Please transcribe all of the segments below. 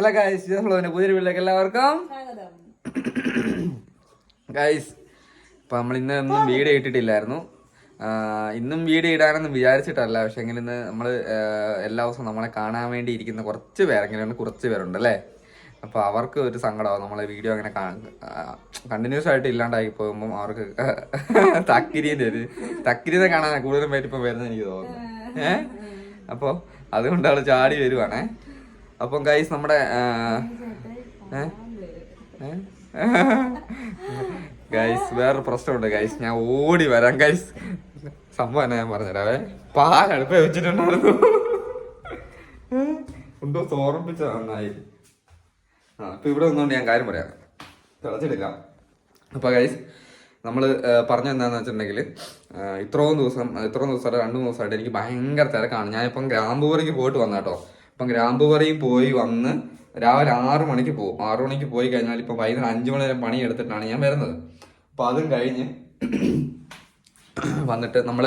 Hello guys ഫ്ലോവിന്റെ പുതിയൊരു വീട്ടിലേക്ക് എല്ലാവർക്കും. ഗായ്സ് ഇപ്പം നമ്മൾ ഇന്ന് ഒന്നും വീഡിയോ ഇട്ടിട്ടില്ലായിരുന്നു. ഇന്നും വീഡിയോ ഇടാനൊന്നും വിചാരിച്ചിട്ടല്ല. പക്ഷെ എങ്ങനെ ഇന്ന് നമ്മൾ എല്ലാ ദിവസവും നമ്മളെ കാണാൻ വേണ്ടി ഇരിക്കുന്ന കുറച്ച് പേരെങ്കിലും കുറച്ച് പേരുണ്ട് അല്ലേ? അപ്പോൾ അവർക്ക് ഒരു സങ്കടമാവും. നമ്മളെ വീഡിയോ അങ്ങനെ കണ്ടിന്യൂസ് ആയിട്ട് ഇല്ലാണ്ടായി പോകുമ്പോൾ അവർക്ക് തക്കിരീന്റെ ഒരു തക്കിരിനെ കാണാൻ കൂടുതലും പേര് ഇപ്പം വരുന്നത് എനിക്ക് തോന്നുന്നു. ഏഹ് അപ്പോൾ അതുകൊണ്ട് അവൾ ചാടി വരുവാണേ. അപ്പം ഗൈസ് നമ്മുടെ? ഗൈസ് വേറൊരു പ്രശ്നമുണ്ട് ഗൈസ് ഞാൻ ഓടി വരാം ഗൈസ് സംഭവം ഞാൻ പറഞ്ഞുതരാവേ പാലടുപ്പ് വെച്ചിട്ടുണ്ടായിരുന്നു. ഉണ്ടോ? തോർപ്പിച്ച നന്നായി. ആ അപ്പൊ ഇവിടെ നിന്നുകൊണ്ട് ഞാൻ കാര്യം പറയാം. തിളച്ചെടുക്കാം. അപ്പൊ ഗൈസ് നമ്മൾ പറഞ്ഞു എന്താന്ന് വെച്ചിട്ടുണ്ടെങ്കിൽ ഇത്രയും ദിവസം ഇത്രയും ദിവസമായിട്ട് രണ്ടു മൂന്ന് ദിവസമായിട്ട് എനിക്ക് ഭയങ്കര തിരക്കാണ്. ഞാനിപ്പം ഗ്രാമ്പൂരിക്ക് പോയിട്ട് വന്ന കേട്ടോ ഇപ്പം ഗ്രാമ്പൂവറിയിൽ പോയി വന്ന് രാവിലെ ആറു മണിക്ക് പോകും. ആറു മണിക്ക് പോയി കഴിഞ്ഞാൽ ഇപ്പം വൈകുന്നേരം അഞ്ചു മണി വരെ പണി എടുത്തിട്ടാണ് ഞാൻ വരുന്നത്. അപ്പം അതും കഴിഞ്ഞ് വന്നിട്ട് നമ്മൾ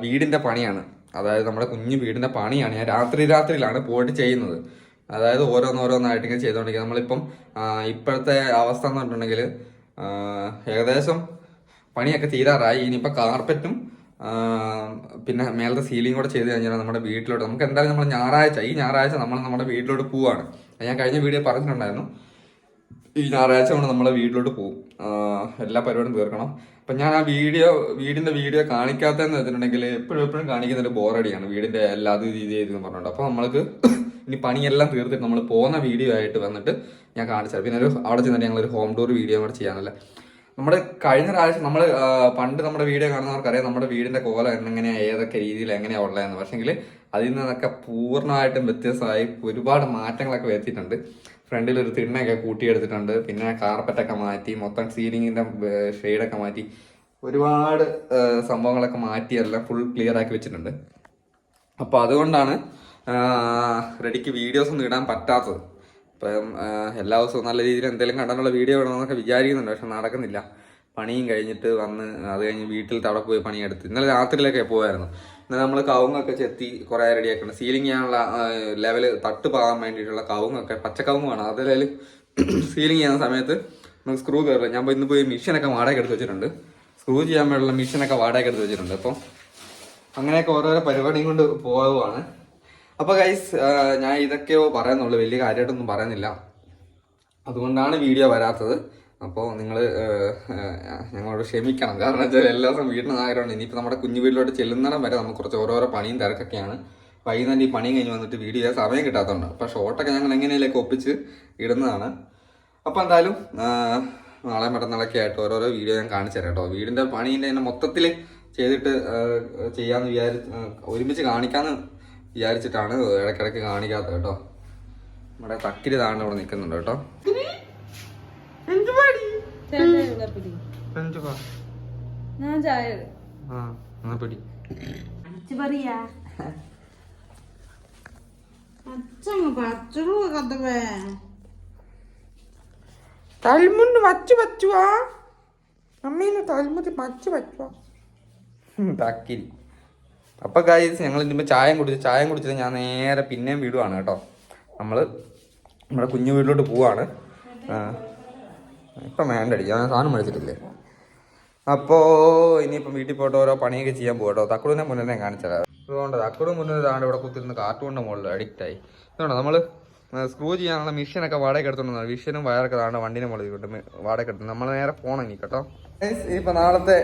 വീടിന്റെ പണിയാണ്. അതായത് നമ്മുടെ കുഞ്ഞു വീടിന്റെ പണിയാണ്. ഞാൻ രാത്രി രാത്രിയിലാണ് പോയിട്ട് ചെയ്യുന്നത്. അതായത് ഓരോന്നോരോന്നായിട്ട് ഇങ്ങനെ ചെയ്തുകൊണ്ടിരിക്കുക നമ്മളിപ്പം ഇപ്പോഴത്തെ അവസ്ഥ എന്ന് പറഞ്ഞിട്ടുണ്ടെങ്കിൽ ഏകദേശം പണിയൊക്കെ തീരാറായി. ഇനിയിപ്പോൾ കാർപ്പറ്റും പിന്നെ മേലത്തെ സീലിംഗ് കൂടെ ചെയ്ത് കഴിഞ്ഞാൽ നമ്മുടെ വീട്ടിലോട്ട് നമുക്ക് എന്തായാലും നമ്മൾ ഞായറാഴ്ച ഈ ഞായറാഴ്ച നമ്മൾ നമ്മുടെ വീട്ടിലോട്ട് പോവാണ്. ഞാൻ കഴിഞ്ഞ വീഡിയോ പറഞ്ഞിട്ടുണ്ടായിരുന്നു. ഈ ഞായറാഴ്ച കൊണ്ട് നമ്മളെ വീട്ടിലോട്ട് പോകും എല്ലാ പരിപാടിയും തീർക്കണം. അപ്പം ഞാൻ ആ വീഡിയോ വീടിന്റെ വീഡിയോ കാണിക്കാത്തതെന്ന് വെച്ചിട്ടുണ്ടെങ്കിൽ എപ്പോഴും എപ്പോഴും കാണിക്കുന്ന ഒരു ബോറടിയാണ്. വീടിന്റെ എല്ലാ അത് രീതി ചെയ്തെന്ന് പറഞ്ഞിട്ട് അപ്പോൾ നമ്മൾക്ക് ഇനി പണിയെല്ലാം തീർത്തിട്ട് നമ്മൾ പോകുന്ന വീഡിയോ ആയിട്ട് വന്നിട്ട് ഞാൻ കാണിച്ചു പിന്നെ ഒരു അവിടെ ചെന്നിട്ട് ഞങ്ങളൊരു ഹോം ടൂർ വീഡിയോ കൂടെ ചെയ്യാനല്ലേ? നമ്മുടെ കഴിഞ്ഞ പ്രാവശ്യം നമ്മൾ പണ്ട് നമ്മുടെ വീഡിയോ കാണുന്നവർക്കറിയാം നമ്മുടെ വീടിന്റെ കോലം എങ്ങനെയാണ് ഏതൊക്കെ രീതിയിൽ എങ്ങനെയാ ഉള്ളതെന്ന്. പക്ഷെങ്കിൽ അതിൽ നിന്നൊക്കെ പൂർണമായിട്ടും വ്യത്യസ്തമായി ഒരുപാട് മാറ്റങ്ങളൊക്കെ വരുത്തിയിട്ടുണ്ട്. ഫ്രണ്ടിൽ ഒരു തിണ്ണയൊക്കെ കൂട്ടിയെടുത്തിട്ടുണ്ട്. പിന്നെ കാർപ്പറ്റൊക്കെ മാറ്റി മൊത്തം സീലിങ്ങിന്റെ ഷെയ്ഡൊക്കെ മാറ്റി ഒരുപാട് സംഭവങ്ങളൊക്കെ മാറ്റി എല്ലാം ഫുൾ ക്ലിയർ ആക്കി വെച്ചിട്ടുണ്ട്. അപ്പോൾ അതുകൊണ്ടാണ് റെഡിക്ക് വീഡിയോസ് ഒന്നും ഇടാൻ പറ്റാത്തത്. ഇപ്പം എല്ലാ ദിവസവും നല്ല രീതിയിൽ എന്തെങ്കിലും കണ്ടാലുള്ള വീഡിയോ ഇടണമെന്നൊക്കെ വിചാരിക്കുന്നുണ്ട്. പക്ഷെ നടക്കുന്നില്ല. പണിയും കഴിഞ്ഞിട്ട് വന്ന് അത് കഴിഞ്ഞ് വീട്ടിൽ അവിടെ പോയി പണിയെടുത്ത്. ഇന്നലെ രാത്രിയിലൊക്കെ പോയായിരുന്നു ഇന്നലെ നമ്മൾ കവുങ്ങൊക്കെ ചെത്തി കുറേ റെഡിയാക്കണം സീലിംഗ് ചെയ്യാനുള്ള ലെവൽ തട്ട് പാകാൻ വേണ്ടിയിട്ടുള്ള കവുങ്ങൊക്കെ പച്ചക്കവുങ്ങാണ് അതിൽ സീലിംഗ് ചെയ്യുന്ന സമയത്ത് നമുക്ക് സ്ക്രൂ കയറില്ല ഞാൻ ഇന്ന് പോയി മിഷീനൊക്കെ വാടക എടുത്ത് വെച്ചിട്ടുണ്ട്. സ്ക്രൂ ചെയ്യാൻ വേണ്ടിയുള്ള മിഷീനൊക്കെ വാടക എടുത്ത് വെച്ചിട്ടുണ്ട്. അപ്പം അങ്ങനെയൊക്കെ ഓരോരോ പരിപാടിയും കൊണ്ട് പോവുകയാണ് അപ്പോൾ ഗൈസ് ഞാൻ ഇതൊക്കെയോ പറയുന്നുള്ളൂ. വലിയ കാര്യമായിട്ടൊന്നും പറയുന്നില്ല. അതുകൊണ്ടാണ് വീഡിയോ വരാത്തത്. അപ്പോൾ നിങ്ങൾ ഞങ്ങളോട് ക്ഷമിക്കണം. കാരണം വെച്ചാൽ എല്ലാ ദിവസവും വീട്ടിൽ നിന്നായതുകൊണ്ട് ഇനിയിപ്പോൾ നമ്മുടെ കുഞ്ഞു വീട്ടിലോട്ട് ചെല്ലുന്നിടം വരെ നമുക്ക് കുറച്ച് ഓരോരോ പണിയും തിരക്കൊക്കെയാണ്. വൈകുന്നേരം ഈ പണിയും കഴിഞ്ഞ് വന്നിട്ട് വീഡിയോ ചെയ്യാൻ സമയം കിട്ടാത്തതുകൊണ്ട് അപ്പോൾ ഷോട്ടൊക്കെ ഞങ്ങൾ എങ്ങനെയൊക്കെ ഒപ്പിച്ച് ഇടുന്നതാണ്. അപ്പോൾ എന്തായാലും നാളെ മറ്റന്നാളൊക്കെ ആയിട്ട് ഓരോരോ വീഡിയോ ഞാൻ കാണിച്ചു തരാം കേട്ടോ. വീടിന്റെ പണീന്റെ തന്നെ മൊത്തത്തിൽ ചെയ്തിട്ട് ചെയ്യാമെന്ന് വിചാരി ഒരുമിച്ച് കാണിക്കാമെന്ന് വിചാരിച്ചിട്ടാണ് ഇടയ്ക്കിടയ്ക്ക് കാണിക്കാത്തത് കേട്ടോ. നമ്മുടെ തക്കിരി താണ്ട് ഇവിടെ നിൽക്കുന്നുണ്ട് കേട്ടോ. ഞാൻ ചായ? പറയാ. തൽമുണ്ട് വച്ചു വച്ചുവാ. അമ്മീനെ തൽമുതി വച്ചു വച്ചുവാ. തക്കിരി. അപ്പൊ കാര്യം ഞങ്ങൾ ഇതിപ്പോ ചായം കുടിച്ചു ചായം കുടിച്ചത് ഞാൻ നേരെ പിന്നെയും വീടുവാണ് കേട്ടോ. നമ്മൾ നമ്മുടെ കുഞ്ഞു വീട്ടിലോട്ട് പോവാണ്. ആ. ഇപ്പം വേണ്ടടി ഞാൻ സാധനം മേടിച്ചിട്ടില്ലേ? അപ്പോൾ ഇനിയിപ്പം വീട്ടിൽ പോയിട്ട് ഓരോ പണിയൊക്കെ ചെയ്യാൻ പോകട്ടോ തക്കുടിനെ മുന്നേ കാണിച്ചത് അതുകൊണ്ട് തക്കുടും മുന്നേ താണ്ട് ഇവിടെ കുത്തിരുന്ന് കാർട്ടൂണിന്റെ മുകളിൽ അഡിക്റ്റ് ആയി. ഇതുകൊണ്ടോ നമ്മൾ സ്ക്രൂ ചെയ്യാനുള്ള മിഷീനൊക്കെ വാടക എടുത്തോണ്ട് മിഷീനും വയറൊക്കെ താണ്ട് വണ്ടിനെ മുകളിൽ കിട്ടും വാടക എടുത്തു. നമ്മൾ നേരെ പോകണം ഇനി കേട്ടോ. ഇപ്പം നാളത്തെ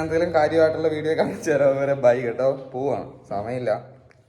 എന്തെങ്കിലും കാര്യമായിട്ടുള്ള വീഡിയോ കാണിച്ചു തരാം വരെ ബൈ കേട്ടോ. പോവാണ്. സമയമില്ല.